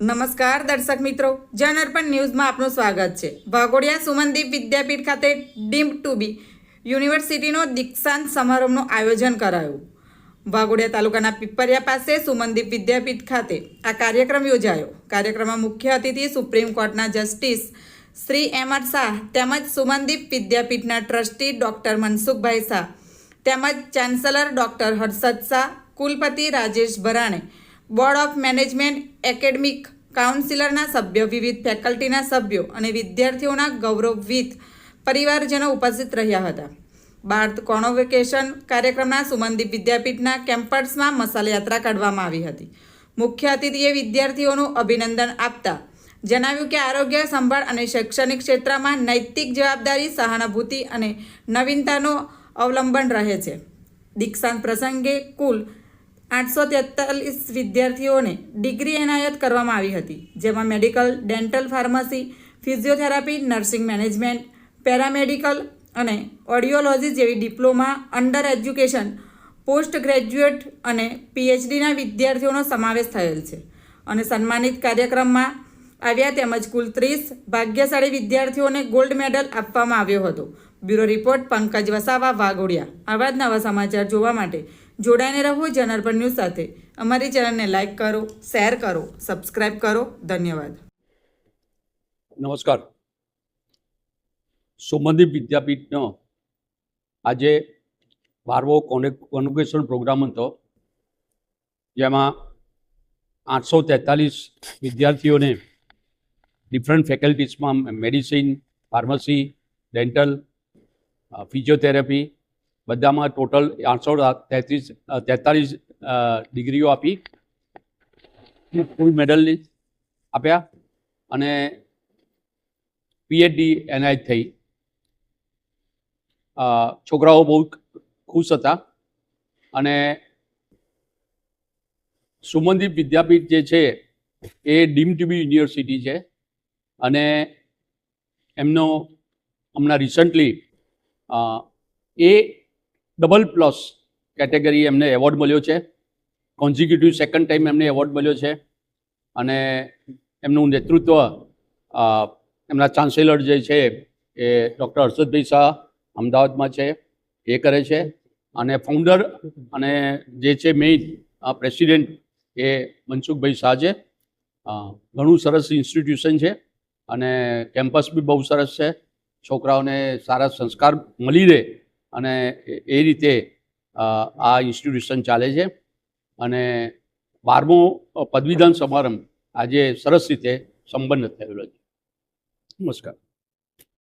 નમસ્કાર દર્શક મિત્રો. જનઅર્પણ ન્યૂઝમાં આપનું સ્વાગત છે. વાઘોડિયા સુમનદીપ વિદ્યાપીઠ ખાતે ડીમ્પ ટુ બી યુનિવર્સિટીનો દીક્ષાંત સમારંભનું આયોજન કરાયું. વાઘોડિયા તાલુકાના પીપરિયા પાસે સુમનદીપ વિદ્યાપીઠ ખાતે આ કાર્યક્રમ યોજાયો. કાર્યક્રમમાં મુખ્ય અતિથિ સુપ્રીમ કોર્ટના justice Shri M R Shah તેમજ સુમનદીપ વિદ્યાપીઠના ટ્રસ્ટી ડૉક્ટર મનસુખભાઈ શાહ તેમજ ચાન્સેલર ડૉક્ટર હર્ષદ શાહ, કુલપતિ Rajesh Bharane, board of management academic કાઉન્સિલરના સભ્યો, વિવિધ ફેકલ્ટીના સભ્યો અને વિદ્યાર્થીઓના ગૌરવવિત પરિવારજનો ઉપસ્થિત રહ્યા હતા. બાર્થ કોનોવેકેશન કાર્યક્રમના સુમનદીપ વિદ્યાપીઠના કેમ્પસમાં મસાલયાત્રા કાઢવામાં આવી હતી. મુખ્ય અતિથિએ વિદ્યાર્થીઓનું અભિનંદન આપતા જણાવ્યું કે આરોગ્ય, સંભાળ અને શૈક્ષણિક ક્ષેત્રમાં નૈતિક જવાબદારી, સહાનુભૂતિ અને નવીનતાનો અવલંબન રહે છે. દીક્ષાંત પ્રસંગે કુલ આઠસો તેતાલીસ વિદ્યાર્થીઓને ડિગ્રી એનાયત કરવામાં આવી હતી, જેમાં medical, dental pharmacy, physiotherapy, nursing management, paramedical અને ઓડિયોલોજી જેવી diploma, under education, post graduate અને પીએચડીના વિદ્યાર્થીઓનો સમાવેશ થયેલ છે. અને સન્માનિત કાર્યક્રમમાં આવ્યા તેમજ કુલ ત્રીસ ભાગ્યશાળી વિદ્યાર્થીઓને ગોલ્ડ મેડલ આપવામાં આવ્યો હતો. Bureau report Pankaj Vasava Waghodia. આવા જ નવા સમાચાર જોવા માટે જોડાઈને રહો જનાર્પણ ન્યૂઝ સાથે. અમારી ચેનલને લાઇક કરો શેર કરો સબસ્ક્રાઇબ કરો. ધન્યવાદ. નમસ્કાર. સુમનદીપ વિદ્યાપીઠનો આજે બારમો કોન્વોકેશન પ્રોગ્રામ હતો, જેમાં આઠસો તેતાલીસ વિદ્યાર્થીઓને ડિફરન્ટ ફેકલ્ટીઝમાં મેડિસિન ફાર્મસી ડેન્ટલ ફિઝિયોથેરાપી બધામાં ટોટલ આઠસો તેત્રીસ તેતાલીસ ડિગ્રીઓ આપી. ફૂલ મેડલ આપ્યા. અને પીએચડી એનાયત થઈ. છોકરાઓ બહુ ખુશ હતા. અને સુમનદીપ વિદ્યાપીઠ જે છે, એ ડીમ ટીબી યુનિવર્સિટી છે. અને એમનો હમણાં recently A double plus category એમને એવોર્ડ મળ્યો છે. કોન્ઝિક્યુટિવ સેકન્ડ ટાઈમ એમને એવોર્ડ મળ્યો છે. અને એમનું નેતૃત્વ એમના ચાન્સેલર જે છે એ ડૉક્ટર હર્ષદભાઈ શાહ અમદાવાદમાં છે. એ કરે છે. અને ફાઉન્ડર અને જે છે મેઇન પ્રેસિડેન્ટ એ મનસુખભાઈ શાહ છે. ઘણું સરસ ઇન્સ્ટિટ્યુશન છે. અને કેમ્પસ બી બહુ સરસ છે. છોકરાઓને સારા સંસ્કાર મળી રહે. અને એ- રીતે આ ઇન્સ્ટિટ્યુશન ચાલે છે. અને બારમો પદવીદાન સમારંભ આજે સરસ રીતે સંપન્ન થયેલો છે. નમસ્કાર.